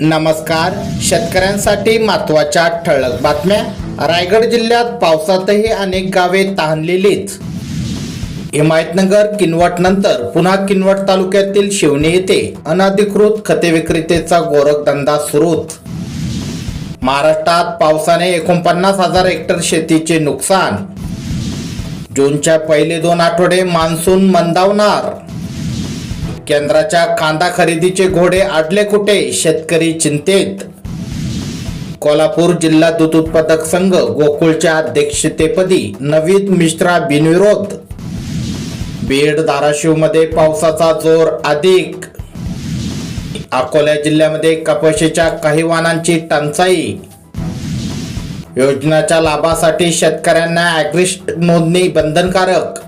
नमस्कार. शेतकऱ्यांसाठी महत्त्वाच्या ठळक बातम्या. रायगड जिल्ह्यात पावसातही अनेक गावे तहानलेलीच हिमायतनगर किनवट नंतर पुन्हा किनवट तालुक्यातील शिवणी येथे अनधिकृत खते विक्रेतेचा गोरखधंदा सुरूच महाराष्ट्रात पावसाने एकोणपन्नास हजार हेक्टर शेतीचे नुकसान. जूनच्या पहिले दोन आठवडे मान्सून मंदावणार. केंद्राच्या कांदा खरेदीचे घोडे आडले कुठे? शेतकरी चिंतेत. कोल्हापूर जिल्हा दूध उत्पादक संघ गोकुळच्या अध्यक्षतेपदी नवीद मिश्रा बिनविरोध. बीड धाराशिवमध्ये पावसाचा जोर अधिक. अकोला जिल्ह्यामध्ये कपाशीच्या काही वाहनांची टंचाई. योजनाच्या लाभासाठी शेतकऱ्यांना ॲग्रिस्ट नोंदणी बंधनकारक.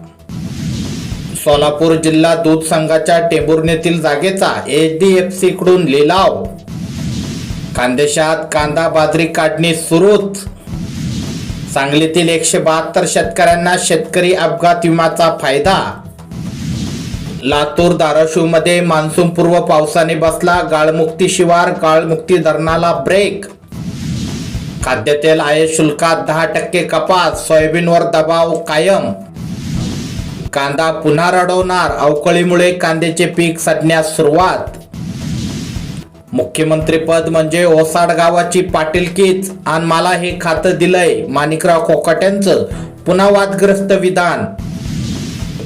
सोलापूर जिल्हा दूध संघाच्या टेंभुर्णीतील जागेचा एच डी एफ सी कडून लिलाव. खानदेशात कांदा बाजरी काढणी सुरूच. सांगलीतील एकशे बहात्तर शेतकऱ्यांना शेतकरी अपघात विमाचा फायदा. लातूर धाराशिवमध्ये मान्सूनपूर्व पावसाने बसला गाळमुक्ती शिवार गाळमुक्ती धरणाला ब्रेक. खाद्यतेल आयात शुल्कात दहा टक्के कपात सोयाबीनवर दबाव कायम. कांदा पुन्हा रडवणार अवकळीमुळे कांद्याचे पीक सडण्यास सुरुवात. मुख्यमंत्रीपद म्हणजे ओसाड गावाची पाटीलकीच. आणि मला हे खातं दिलंय माणिकराव कोकाट्यांचं पुन्हा वादग्रस्त विधान.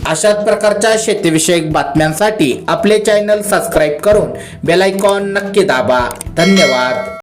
अशाच प्रकारच्या शेतीविषयक बातम्यांसाठी आपले चॅनल सबस्क्राईब करून बेलायकॉन नक्की दाबा. धन्यवाद.